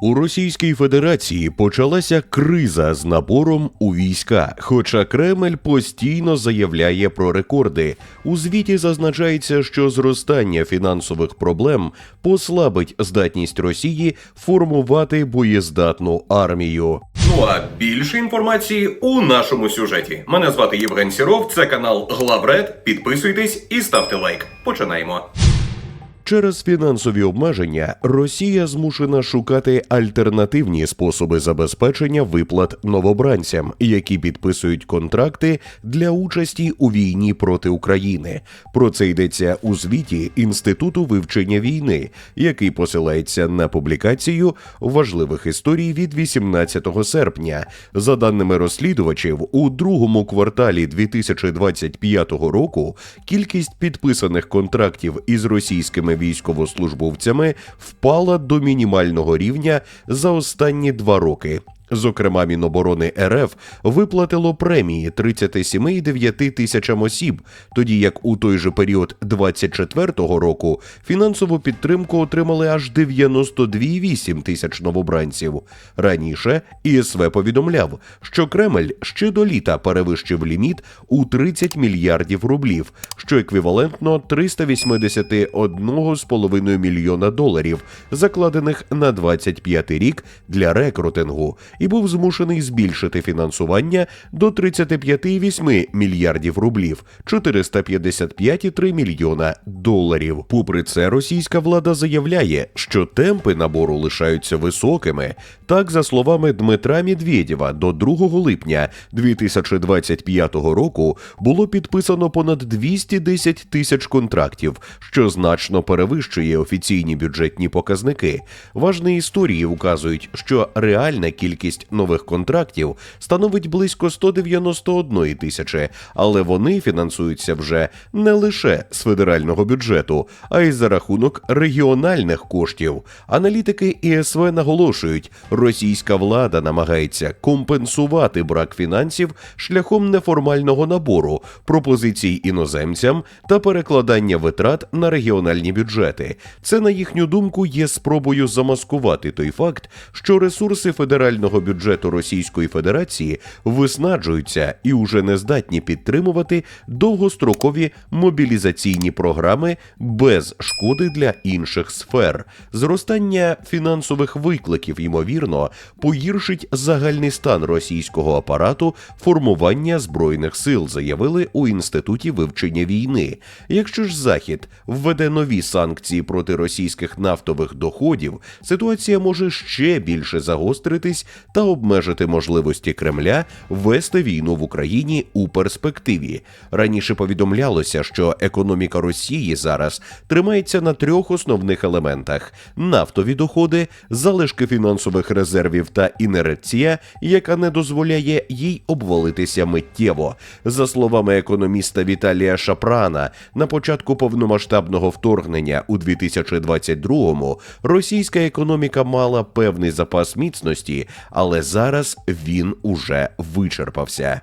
У Російській Федерації почалася криза з набором у війська, хоча Кремль постійно заявляє про рекорди. У звіті зазначається, що зростання фінансових проблем послабить здатність Росії формувати боєздатну армію. Ну а більше інформації у нашому сюжеті. Мене звати Євген Сіров, це канал Главред. Підписуйтесь і ставте лайк. Починаємо. Через фінансові обмеження Росія змушена шукати альтернативні способи забезпечення виплат новобранцям, які підписують контракти для участі у війні проти України. Про це йдеться у звіті Інституту вивчення війни, який посилається на публікацію важливих історій від 18 серпня. За даними розслідувачів, у другому кварталі 2025 року кількість підписаних контрактів із російськими військовослужбовцями впала до мінімального рівня за останні два роки. Зокрема, Міноборони РФ виплатило премії 37,9 тисячам осіб, тоді як у той же період 24-го року фінансову підтримку отримали аж 92,8 тисяч новобранців. Раніше ІСВ повідомляв, що Кремль ще до літа перевищив ліміт у 30 мільярдів рублів, що еквівалентно 381,5 мільйона доларів, закладених на 25 рік для рекрутингу, і був змушений збільшити фінансування до 35,8 мільярдів рублів, 455,3 мільйона доларів. Попри це, російська влада заявляє, що темпи набору лишаються високими. Так, за словами Дмитра Медведєва, до 2 липня 2025 року було підписано понад 210 тисяч контрактів, що значно перевищує офіційні бюджетні показники. Важні історії указують, що реальна кількість нових контрактів становить близько 191 тисячі, але вони фінансуються вже не лише з федерального бюджету, а й за рахунок регіональних коштів. Аналітики ІСВ наголошують, російська влада намагається компенсувати брак фінансів шляхом неформального набору, пропозицій іноземцям та перекладання витрат на регіональні бюджети. Це, на їхню думку, є спробою замаскувати той факт, що ресурси федерального бюджету Російської Федерації виснаджуються і уже не здатні підтримувати довгострокові мобілізаційні програми без шкоди для інших сфер. Зростання фінансових викликів, ймовірно, погіршить загальний стан російського апарату формування збройних сил, заявили у інституті вивчення війни. Якщо ж Захід введе нові санкції проти російських нафтових доходів, ситуація може ще більше загостритись та обмежити можливості Кремля вести війну в Україні у перспективі. Раніше повідомлялося, що економіка Росії зараз тримається на трьох основних елементах: нафтові доходи, залишки фінансових резервів та інерція, яка не дозволяє їй обвалитися миттєво. За словами економіста Віталія Шапрана, на початку повномасштабного вторгнення у 2022-му російська економіка мала певний запас міцності, але зараз він уже вичерпався.